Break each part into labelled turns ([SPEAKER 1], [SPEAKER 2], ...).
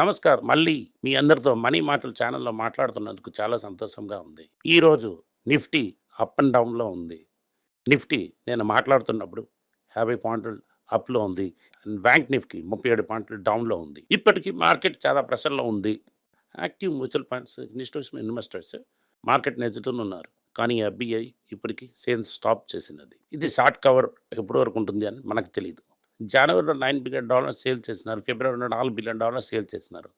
[SPEAKER 1] నమస్కారం. మళ్ళీ మీ అందరితో మనీ మాటల ఛానల్లో మాట్లాడుతున్నందుకు చాలా సంతోషంగా ఉంది. ఈరోజు నిఫ్టీ అప్ అండ్ డౌన్లో ఉంది. నిఫ్టీ నేను మాట్లాడుతున్నప్పుడు యాభై పాయింట్లు అప్లో ఉంది. అండ్ బ్యాంక్ నిఫ్టీ ముప్పై ఏడు పాయింట్లు డౌన్లో ఉంది. ఇప్పటికీ మార్కెట్ చాలా ప్రెషర్లో ఉంది. Active mutual funds institution investors market నెచ్చుతూనే ఉన్నారు. కానీ ఎఫ్బిఐ ఇప్పటికీ సేల్స్ స్టాప్ చేసినది. ఇది షార్ట్ కవర్ ఎప్పటి వరకు ఉంటుంది అని మనకు తెలియదు జనవరిలో నైన్ బిలియన్ డాలర్స్ సేల్ చేసినారు ఫిబ్రవరిలో నాలుగు బిలియన్ డాలర్స్ సేల్ చేసినారు.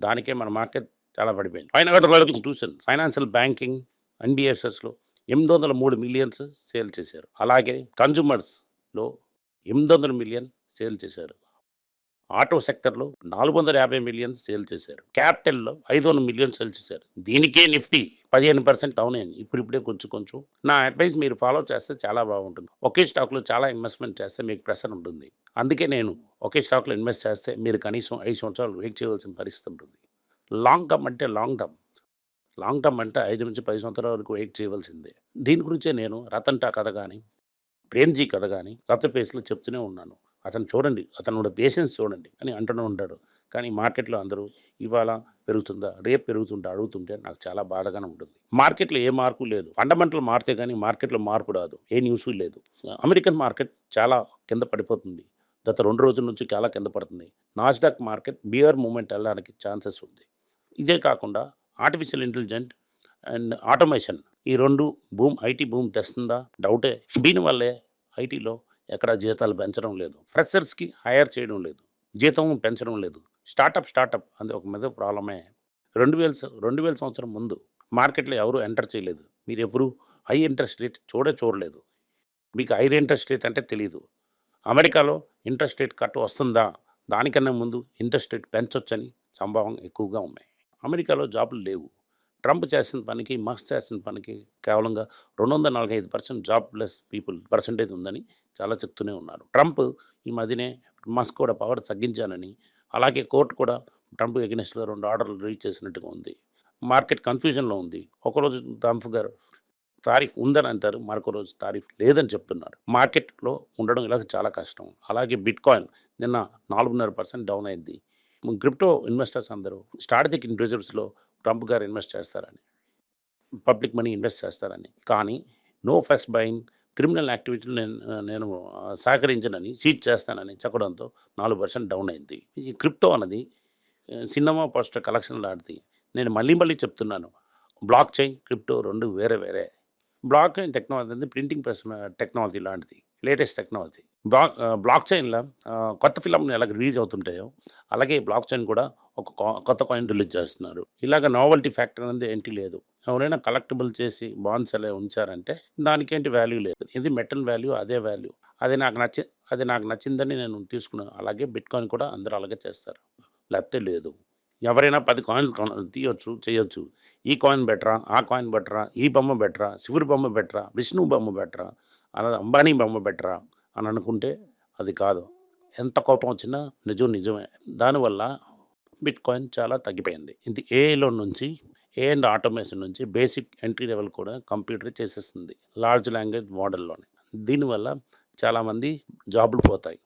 [SPEAKER 1] దానికే మన మార్కెట్ చాలా పడిపోయింది. ఫైనాన్షియల్ ఇన్స్టిట్యూషన్ ఫైనాన్షియల్ బ్యాంకింగ్ ఎన్బిఎస్ఎస్లో ఎనిమిది వందల మూడు మిలియన్స్ సేల్ చేశారు. అలాగే కన్జ్యూమర్స్లో ఎనిమిది వందల మిలియన్ సేల్ చేశారు. ఆటో సెక్టర్లో నాలుగు వందల యాభై మిలియన్ సేల్ చేశారు. క్యాపిటల్లో ఐదు వందల మిలియన్ సేల్ చేశారు. దీనికే నిఫ్టీ పదిహేను పర్సెంట్ డౌన్ అయింది. ఇప్పుడు ఇప్పుడే కొంచెం కొంచెం నా అడ్వైస్ మీరు ఫాలో చేస్తే చాలా బాగుంటుంది. ఒకే స్టాక్లో చాలా ఇన్వెస్ట్మెంట్ చేస్తే మీకు ప్రెషర్ ఉంటుంది. అందుకే నేను ఒకే స్టాక్లో ఇన్వెస్ట్ చేస్తే మీరు కనీసం ఐదు సంవత్సరాలు వెయిట్ చేయవలసిన పరిస్థితి ఉంటుంది. లాంగ్ టర్మ్ అంటే లాంగ్ టర్మ్. లాంగ్ టర్మ్ అంటే ఐదు నుంచి పది సంవత్సరాల వరకు వెయిట్ చేయవలసిందే. దీని గురించే నేను రతన్ టా కథ కానీ ప్రేమ్జీ కథ కానీ రత పేస్లో చెప్తూనే ఉన్నాను. అతను చూడండి అతను పేషెన్స్ చూడండి అని అంటూనే ఉంటాడు. కానీ మార్కెట్లో అందరూ ఇవాళ పెరుగుతుందా రేపు పెరుగుతుందా అడుగుతుంటే నాకు చాలా బాధగానే ఉంటుంది. మార్కెట్లో ఏ మార్పు లేదు. ఫండమెంటల్ మారితే కానీ మార్కెట్లో మార్పు రాదు. ఏ న్యూస్ లేదు. అమెరికన్ మార్కెట్ చాలా కింద పడిపోతుంది. గత రెండు రోజుల నుంచి చాలా కింద పడుతుంది. నాస్డాక్ మార్కెట్ బియర్ మూమెంట్ వెళ్ళడానికి ఛాన్సెస్ ఉంది. ఇదే కాకుండా ఆర్టిఫిషియల్ ఇంటెలిజెంట్ అండ్ ఆటోమేషన్ ఈ రెండు భూమ్ ఐటీ భూమి తెస్తుందా? డౌటే. దీనివల్లే ఐటీలో ఎక్కడ జీతాలు పెంచడం లేదు. ఫ్రెషర్స్కి హైర్ చేయడం లేదు. జీతం పెంచడం లేదు. స్టార్టప్ స్టార్టప్ అది ఒక మీద ప్రాబ్లమే. రెండు వేల రెండు వేల సంవత్సరం ముందు మార్కెట్లో ఎవరు ఎంటర్ చేయలేదు. మీరు ఎప్పుడు హై ఇంట్రెస్ట్ రేట్ చూడే చూడలేదు. మీకు హై ఇంట్రెస్ట్ రేట్ అంటే తెలియదు అమెరికాలో ఇంట్రెస్ట్ రేట్ కట్ వస్తుందా? దానికన్నా ముందు ఇంట్రెస్ట్ రేట్ పెంచొచ్చని సంభావం ఎక్కువగా ఉన్నాయి. అమెరికాలో జాబులు లేవు. ట్రంప్ చేసిన పనికి మస్క్ చేసిన పనికి కేవలంగా రెండు వందల నలభై ఐదు పర్సెంట్ జాబ్లెస్ పీపుల్ పర్సంటేజ్ ఉందని చాలా చెప్తూనే ఉన్నారు. ట్రంప్ ఈ మధ్యనే మస్క్ కూడా పవర్ తగ్గించానని అలాగే కోర్టు కూడా ట్రంప్ ఎగ్నెస్ట్గా రెండు ఆర్డర్లు రీచ్ చేసినట్టుగా ఉంది. మార్కెట్ కన్ఫ్యూజన్లో ఉంది. ఒకరోజు ట్రంప్ గారు తారీఫ్ ఉందని అంటారు మరొక రోజు తారీఫ్ లేదని చెప్తున్నారు. మార్కెట్లో ఉండడం ఇలా చాలా కష్టం. అలాగే బిట్ కాయిన్ నిన్న నాలుగున్నర పర్సెంట్ డౌన్ అయింది. క్రిప్టో ఇన్వెస్టర్స్ అందరూ స్ట్రాటజిక్ రిజర్వ్స్లో ట్రంప్ గారు ఇన్వెస్ట్ చేస్తారని పబ్లిక్ మనీ ఇన్వెస్ట్ చేస్తారని. కానీ నో ఫస్ట్ బైన్ క్రిమినల్ యాక్టివిటీలు నేను నేను సహకరించనని సీట్ చేస్తానని చెప్పడంతో నాలుగు పర్సెంట్ డౌన్ అయింది. ఈ క్రిప్టో అన్నది సినిమా పోస్టర్ కలెక్షన్ లాంటిది నేను మళ్ళీ మళ్ళీ చెప్తున్నాను. బ్లాక్ చైన్ క్రిప్టో రెండు వేరే వేరే. బ్లాక్ చైన్ టెక్నాలజీ అనేది ప్రింటింగ్ ప్రెస్ టెక్నాలజీ లాంటిది లేటెస్ట్ టెక్నాలజీ. బ్లాక్ బ్లాక్ చైన్లో కొత్త ఫిలం ఎలా రిలీజ్ అవుతుంటాయో అలాగే బ్లాక్ చైన్ కూడా ఒక కొత్త కాయిన్ రిలీజ్ చేస్తున్నారు. ఇలాగ నావల్టీ ఫ్యాక్టర్ అనేది ఏంటి లేదు. ఎవరైనా కలెక్టబుల్ చేసి బాండ్స్ అలా ఉంచారంటే దానికేంటి వాల్యూ లేదు. ఇది మెటల్ వాల్యూ అదే వాల్యూ. అది నాకు నచ్చి అది నాకు నచ్చిందని నేను తీసుకున్నాను అలాగే బిట్ కాయిన్ కూడా అందరూ అలాగే చేస్తారు. లేకపోతే లేదు. ఎవరైనా పది కాయిన్లు తీయొచ్చు చేయొచ్చు. ఈ కాయిన్ బెటరా ఆ కాయిన్ బెటరా ఈ బొమ్మ బెటరా శివుడి బొమ్మ బెటరా విష్ణు బొమ్మ బెటరా అలా అంబానీ బొమ్మ బెటరా అని అనుకుంటే అది కాదు. ఎంత కోపం వచ్చినా నిజం నిజమే. దానివల్ల బిట్ కాయిన్ చాలా తగ్గిపోయింది. ఇది ఏఐలో నుంచి ఏ అండ్ ఆటోమేషన్ నుంచి బేసిక్ ఎంట్రీ లెవెల్ కూడా కంప్యూటర్ చేసేస్తుంది లార్జ్ లాంగ్వేజ్ మోడల్లోనే. దీనివల్ల చాలామంది జాబులు పోతాయి.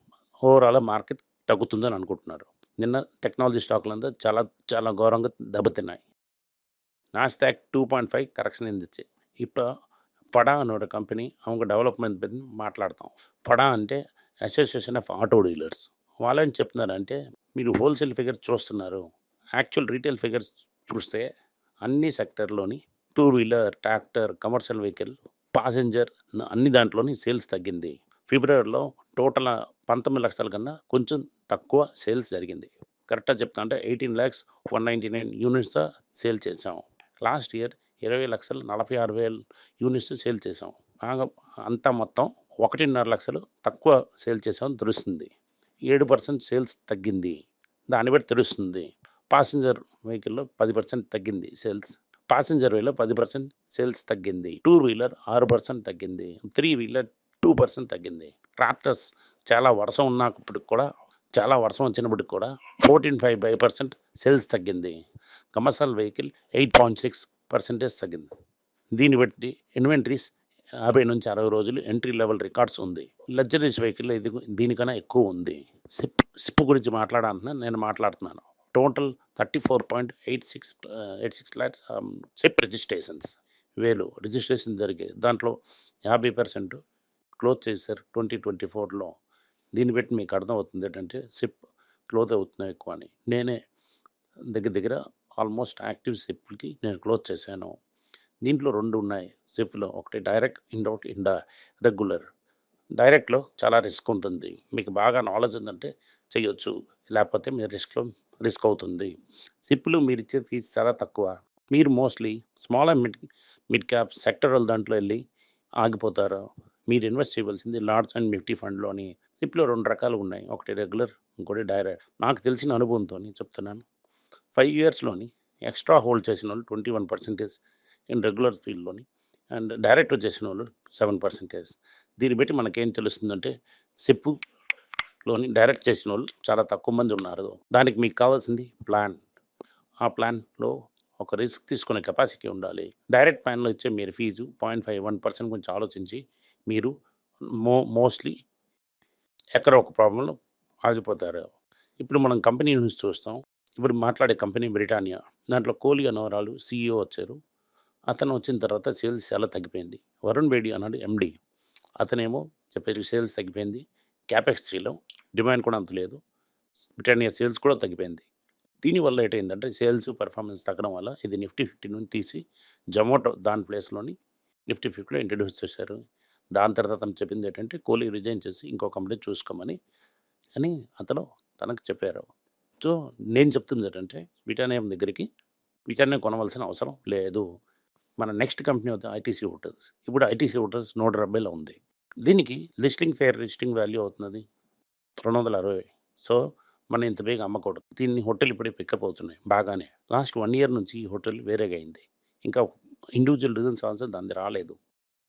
[SPEAKER 1] ఓవరాల్ మార్కెట్ తగ్గుతుందని అనుకుంటున్నారు. నిన్న టెక్నాలజీ స్టాక్లంతా చాలా చాలా ఘోరంగా దెబ్బతిన్నాయి Nasdaq two point five correction ఇందిచ్చి ఇప్పుడు ఫడా అనే ఒక కంపెనీ அவங்க డెవలప్మెంట్ మీద మాట్లాడతాం ఫడా అంటే అసోసియేషన్ ఆఫ్ ఆటో డీలర్స్ వాళ్ళని చెప్తున్నారంటే మీరు హోల్సేల్ ఫిగర్స్ చూస్తున్నారు యాక్చువల్ రీటైల్ ఫిగర్స్ చూస్తే అన్ని సెక్టర్లోని two wheeler tractor commercial vehicle passenger అన్ని దాంట్లోని సేల్స్ తగ్గింది ఫిబ్రవరిలో టోటల్ పంతొమ్మిది లక్షల కన్నా కొంచెం తక్కువ సేల్స్ జరిగింది. కరెక్ట్గా చెప్తా అంటే eighteen lakhs one ninety nine యూనిట్స్తో sale చేసాం లాస్ట్ ఇయర్ ఇరవై లక్షలు నలభై ఆరు వేలు యూనిట్స్ సేల్ చేసాం బాగా అంతా మొత్తం ఒకటిన్నర లక్షలు తక్కువ సేల్ చేసామని తెలుస్తుంది. ఏడు పర్సెంట్ సేల్స్ తగ్గింది. దాన్ని బట్టి తెలుస్తుంది. పాసింజర్ వెహికల్లో పది పర్సెంట్ తగ్గింది సేల్స్. పాసింజర్ వేలో పది పర్సెంట్ సేల్స్ తగ్గింది. టూ వీలర్ ఆరు పర్సెంట్ తగ్గింది. త్రీ వీలర్ టూ పర్సెంట్ తగ్గింది. ట్రాక్టర్స్ చాలా వర్షం ఉన్నప్పటికి కూడా చాలా వర్షం వచ్చినప్పటికి కూడా fourteen five five percent sales తగ్గింది. Commercial vehicle eight point six percentage తగ్గింది. దీన్ని బట్టి ఇన్వెంటరీస్ యాభై నుంచి అరవై రోజులు ఎంట్రీ లెవెల్ రికార్డ్స్ ఉంది. లగ్జరీస్ వెహికల్ ఇది దీనికన్నా ఎక్కువ ఉంది. సిప్ సిప్ గురించి మాట్లాడాలంటున్నా నేను మాట్లాడుతున్నాను. Total thirty four point eight six eight six lakhs SIP registrations. వేలు రిజిస్ట్రేషన్ జరిగాయి. దాంట్లో యాభై పర్సెంట్ క్లోజ్ చేశారు ట్వంటీ ట్వంటీ ఫోర్లో. దీన్ని బట్టి మీకు అర్థమవుతుంది ఏంటంటే సిప్ క్లోజ్ అవుతున్నాయి ఎక్కువ అని. నేనే దగ్గర దగ్గర ఆల్మోస్ట్ యాక్టివ్ సిప్పులకి నేను క్లోజ్ చేశాను. దీంట్లో రెండు ఉన్నాయి సిప్లో ఒకటి డైరెక్ట్ ఇండౌట్ ఇండా రెగ్యులర్. డైరెక్ట్లో చాలా రిస్క్ ఉంటుంది. మీకు బాగా నాలెడ్జ్ ఉందంటే చేయొచ్చు. లేకపోతే మీరు రిస్క్లో రిస్క్ అవుతుంది. సిప్లు మీరు ఇచ్చే ఫీజు చాలా తక్కువ. మీరు mostly small and mid mid cap sectoral దాంట్లో వెళ్ళి ఆగిపోతారు. మీరు ఇన్వెస్ట్ చేయవలసింది లార్జ్ అండ్ నిఫ్టీ ఫండ్లోని సిప్లో రెండు రకాలు ఉన్నాయి. ఒకటి రెగ్యులర్ ఇంకోటి డైరెక్ట్. నాకు తెలిసిన అనుభవంతో చెప్తున్నాను. ఫైవ్ ఇయర్స్లోని ఎక్స్ట్రా హోల్డ్ చేసిన వాళ్ళు twenty one percentage in regular ఫీల్డ్లోని and direct చేసిన వాళ్ళు సెవెన్ పర్సెంటేజ్. దీన్ని బట్టి మనకేం తెలుస్తుందంటే సిప్పులోని డైరెక్ట్ చేసిన వాళ్ళు చాలా తక్కువ మంది ఉన్నారు. దానికి మీకు కావాల్సింది ప్లాన్. ఆ ప్లాన్లో ఒక రిస్క్ తీసుకునే కెపాసిటీ ఉండాలి. డైరెక్ట్ ప్లాన్లో ఇచ్చే మీరు fees point five one percent గురించి ఆలోచించి మీరు మో మోస్ట్లీ ఎక్కడ ఒక ప్రాబ్లంలో ఆగిపోతారు. ఇప్పుడు మనం కంపెనీ నుంచి చూస్తాం. ఇప్పుడు మాట్లాడే కంపెనీ బ్రిటానియా. దాంట్లో కోహ్లీ అనవరాలు సీఈఓ వచ్చారు. అతను వచ్చిన తర్వాత సేల్స్ చాలా తగ్గిపోయింది. వరుణ్ బేడి అన్నాడు ఎండి. అతనేమో చెప్పేసి సేల్స్ తగ్గిపోయింది. క్యాపెక్స్ త్రీలో డిమాండ్ కూడా అంత లేదు. బ్రిటానియా సేల్స్ కూడా తగ్గిపోయింది. దీనివల్ల ఏంటంటే సేల్స్ పర్ఫార్మెన్స్ తగ్గడం వల్ల ఇది నిఫ్టీ ఫిఫ్టీ నుండి తీసి జొమాటో దాని ప్లేస్లోని నిఫ్టీ ఫిఫ్టీలో ఇంట్రడ్యూస్ చేశారు. దాని తర్వాత అతను చెప్పింది ఏంటంటే కోహ్లీ రిజైన్ చేసి ఇంకో కంపెనీ చూసుకోమని అని అతను తనకు చెప్పారు. సో నేను చెప్తుంది ఏంటంటే విటానియం దగ్గరికి విటానియం కొనవలసిన అవసరం లేదు. మన నెక్స్ట్ కంపెనీ అవుతుంది ఐటీసీ హోటల్స్. ఇప్పుడు ఐటీసీ హోటల్స్ నూట డెబ్బైలో ఉంది. దీనికి లిస్టింగ్ ఫేర్ లిస్టింగ్ వాల్యూ అవుతున్నది రెండు వందల అరవై. సో మనం ఇంత బేగా అమ్మకూడదు. దీన్ని హోటల్ ఇప్పుడే పికప్ అవుతున్నాయి బాగానే. లాస్ట్ వన్ ఇయర్ నుంచి ఈ హోటల్ వేరేగా అయింది. ఇంకా ఇండివిజువల్ రీజన్స్ ఆన్సర్ దాన్ని రాలేదు.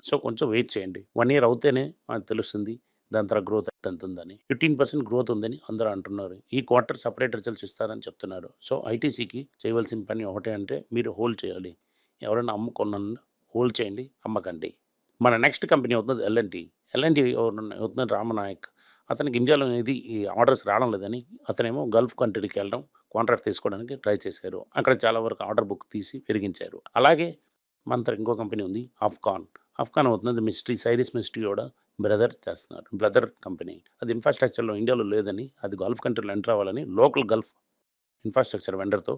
[SPEAKER 1] సో కొంచెం వెయిట్ చేయండి. వన్ ఇయర్ అవుతేనే మనకు తెలుస్తుంది దాని తర్వాత గ్రోత్ ఎంత ఉందని ఫిఫ్టీన్ పర్సెంట్ గ్రోత్ ఉందని అందరూ అంటున్నారు. ఈ క్వార్టర్ సపరేట్ రిజల్ట్స్ ఇస్తారని చెప్తున్నారు. సో ఐటీసీకి చేయవలసిన పని ఒకటే అంటే మీరు హోల్డ్ చేయాలి. ఎవరైనా అమ్ముకున్న హోల్డ్ చేయండి అమ్మకండి. మన నెక్స్ట్ కంపెనీ అవుతుంది ఎల్ఎన్టీ ఎల్ఎన్టీ అవుతుంది రామనాయక్. అతనికి ఇండియాలో అనేది ఈ ఆర్డర్స్ రావడం లేదని అతనేమో గల్ఫ్ కంట్రీకి వెళ్ళడం కాంట్రాక్ట్ తీసుకోవడానికి ట్రై చేశారు. అక్కడ చాలా వరకు ఆర్డర్ బుక్ తీసి పెరిగించారు అలాగే మన ఇంకో కంపెనీ ఉంది ఆఫ్కాన్ ఆఫ్కాన్ అవుతుంది మిస్ట్రీ సైరిస్ మిస్ట్రీ కూడా బ్రదర్ చేస్తున్నారు. Brother company. అది ఇన్ఫ్రాస్ట్రక్చర్లో ఇండియాలో లేదని అది గల్ఫ్ కంట్రీలో ఎంటర్ అవ్వాలని లోకల్ గల్ఫ్ ఇన్ఫ్రాస్ట్రక్చర్ వెండర్తో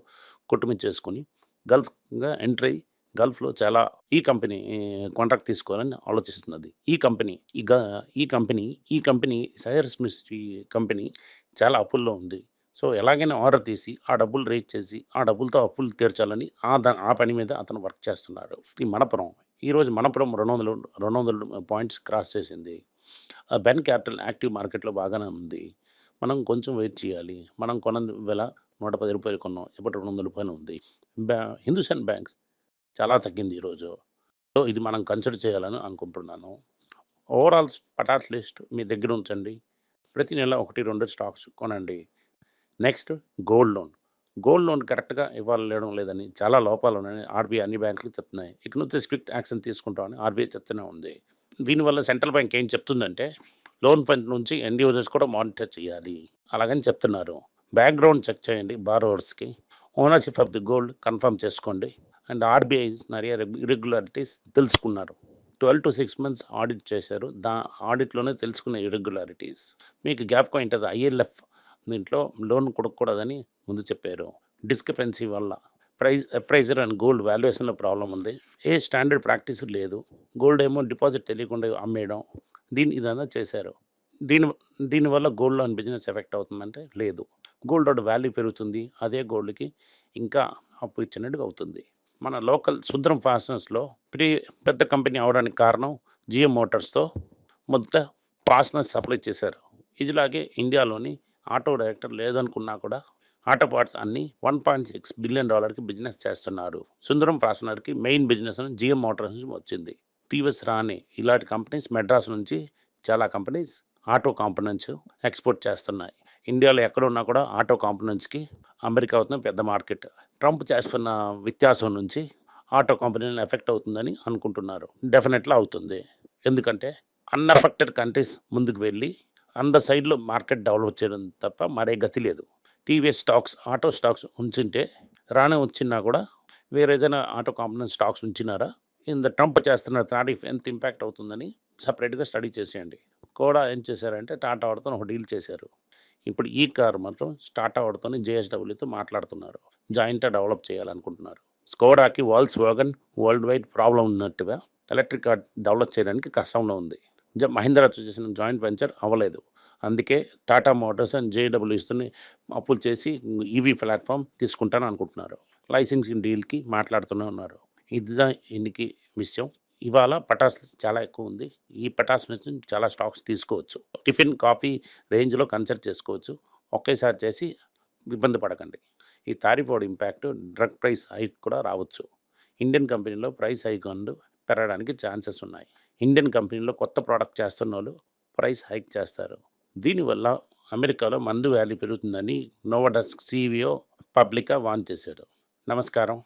[SPEAKER 1] కుటుంబం చేసుకొని గల్ఫ్గా ఎంటర్ అయ్యి గల్ఫ్లో చాలా ఈ కంపెనీ కాంట్రాక్ట్ తీసుకోవాలని ఆలోచిస్తున్నది. ఈ కంపెనీ ఈ గ ఈ కంపెనీ ఈ కంపెనీ సైరస్ మిస్ట్రీ కంపెనీ చాలా అప్పుల్లో ఉంది. సో ఎలాగైనా ఆర్డర్ తీసి ఆ డబ్బులు రేజ్ చేసి ఆ డబ్బులతో అప్పులు తీర్చాలని ఆ దా ఆ పని మీద అతను వర్క్ చేస్తున్నాడు. ఈ మనపురం ఈరోజు మనపురం రెండు వందలు రెండు వందల పాయింట్స్ క్రాస్ చేసింది. ఆ బెన్ క్యాపిటల్ యాక్టివ్ మార్కెట్లో బాగానే ఉంది. మనం కొంచెం వెయిట్ చేయాలి. మనం కొన వేల నూట పది రూపాయలు కొన్నాం. ఇప్పుడు రెండు వందల రూపాయలు ఉంది. బ్యా హిందుస్థాన్ బ్యాంక్స్ చాలా తగ్గింది ఈరోజు సో ఇది మనం కన్సిడర్ చేయాలని అనుకుంటున్నాను. ఓవరాల్ పటాస్ లిస్ట్ మీ దగ్గర ఉంచండి. ప్రతి నెల ఒకటి రెండు స్టాక్స్ కొనండి. Next gold loan. Gold loan కరెక్ట్గా ఇవ్వలేడం లేదని చాలా లోపాలు ఉన్నాయని ఆర్బీఐ అన్ని బ్యాంకులు చెప్తున్నాయి. ఇక్కడ నుంచి స్ట్రిక్ట్ యాక్షన్ తీసుకుంటామని ఆర్బీఐ చెప్తూనే ఉంది. దీనివల్ల సెంట్రల్ బ్యాంక్ ఏం చెప్తుందంటే లోన్ ఫండ్ నుంచి ఎండ్ యూజర్స్ కూడా మానిటర్ చేయాలి అలాగని చెప్తున్నారు. బ్యాక్గ్రౌండ్ చెక్ చేయండి బారోవర్స్కి. Ownership of the gold confirm చేసుకోండి. అండ్ ఆర్బీఐ నరియ ఇరెగ్యులారిటీస్ తెలుసుకున్నారు. Twelve to six months audit చేశారు. దా ఆడిట్లోనే తెలుసుకున్న ఇరెగ్యులారిటీస్ మీకు గ్యాప్ ఇంటది ఐఎల్ఎఫ్ దీంట్లో లోన్ కొడకూడదని ముందు చెప్పారు. డిస్క్రిపెన్సీ వల్ల ప్రైజ్ ప్రైజర్ అండ్ గోల్డ్ వాల్యుయేషన్లో ప్రాబ్లం ఉంది. ఏ స్టాండర్డ్ ప్రాక్టీస్ లేదు. గోల్డ్ ఏమో డిపాజిట్ తెలియకుండా అమ్మేయడం. దీని ఇదంతా చేశారు. దీని దీనివల్ల గోల్డ్ లోన్ బిజినెస్ ఎఫెక్ట్ అవుతుందంటే లేదు. గోల్డ్ రోడ్ వాల్యూ పెరుగుతుంది. అదే గోల్డ్కి ఇంకా అప్పు ఇచ్చినట్టుగా అవుతుంది. మన లోకల్ సుందరం ఫాస్టనర్స్లో ప్రీ పెద్ద కంపెనీ అవడానికి కారణం జిఎం మోటార్స్తో మొదట ఫాస్టనర్స్ సప్లై చేశారు. ఇదిలాగే ఇండియాలోని ఆటో డైరెక్టర్ లేదనుకున్నా కూడా ఆటో పార్ట్స్ అన్ని వన్ పాయింట్ సిక్స్ బిలియన్ డాలర్కి బిజినెస్ చేస్తున్నారు. సుందరం ఫాస్టనర్కి మెయిన్ బిజినెస్ జిఎం మోటార్స్ నుంచి వచ్చింది. టీవీఎస్ రాని ఇలాంటి కంపెనీస్ మెడ్రాస్ నుంచి చాలా కంపెనీస్ ఆటో కాంపనెంట్స్ ఎక్స్పోర్ట్ చేస్తున్నాయి. ఇండియాలో ఎక్కడ ఉన్నా కూడా ఆటో కాంపనెంట్స్కి అమెరికా అవుతున్న పెద్ద మార్కెట్. ట్రంప్ చేస్తున్న వ్యత్యాసం నుంచి ఆటో కంపెనీలను ఎఫెక్ట్ అవుతుందని అనుకుంటున్నారు. డెఫినెట్లా అవుతుంది. ఎందుకంటే అన్అఫెక్టెడ్ కంట్రీస్ ముందుకు వెళ్ళి అంద సైడ్లో మార్కెట్ డెవలప్ చేయడం తప్ప మరే గతి లేదు. టీవీఎస్ స్టాక్స్ ఆటో స్టాక్స్ ఉంచుంటే రానే వచ్చినా కూడా వేరే ఏదైనా ఆటో కాంపనెంట్ స్టాక్స్ ఉంచినారా? ఇంత ట్రంప్ చేస్తున్న తారీఫ్ ఎంత ఇంపాక్ట్ అవుతుందని సపరేట్గా స్టడీ చేసేయండి. కూడా ఏం చేశారంటే టాటా వాడితో ఒక డీల్ చేశారు. ఇప్పుడు ఈ కార్ మాత్రం టాటా వాడితోని జేఎస్డబ్ల్యూతో మాట్లాడుతున్నారు. జాయింట్గా డెవలప్ చేయాలనుకుంటున్నారు. స్కోడాకి Volkswagen world wide problem ఉన్నట్టుగా ఎలక్ట్రిక్ కార్ డెవలప్ చేయడానికి కష్టంలో ఉంది. మహీంద్రాతో చేసిన జాయింట్ వెంచర్ అవ్వలేదు. అందుకే టాటా మోటార్స్ అండ్ జేడబ్ల్యూస్ని అప్పులు చేసి ఈవీ ప్లాట్ఫామ్ తీసుకుంటాను అనుకుంటున్నారు. లైసెన్సింగ్ డీల్కి మాట్లాడుతూనే ఉన్నారు. ఇదిదా ఎన్నికి విషయం. ఇవాళ పటాస్ చాలా ఎక్కువ ఉంది. ఈ పటాస్ నుంచి చాలా స్టాక్స్ తీసుకోవచ్చు. టిఫిన్ కాఫీ రేంజ్లో కన్సల్ట్ చేసుకోవచ్చు. ఒకేసారి చేసి ఇబ్బంది పడకండి. ఈ tariff impact drug price hike కూడా రావచ్చు. ఇండియన్ కంపెనీలో ప్రైస్ హైక్ పెరగడానికి ఛాన్సెస్ ఉన్నాయి. ఇండియన్ కంపెనీలో కొత్త ప్రోడక్ట్ చేస్తున్న వాళ్ళు ప్రైస్ హైక్ చేస్తారు. దీనివల్ల అమెరికాలో మందు వ్యాల్యూ పెరుగుతుందని నోవాడస్క్ సీవీఓ పబ్లిక్గా వాన్ చేశారు. నమస్కారం.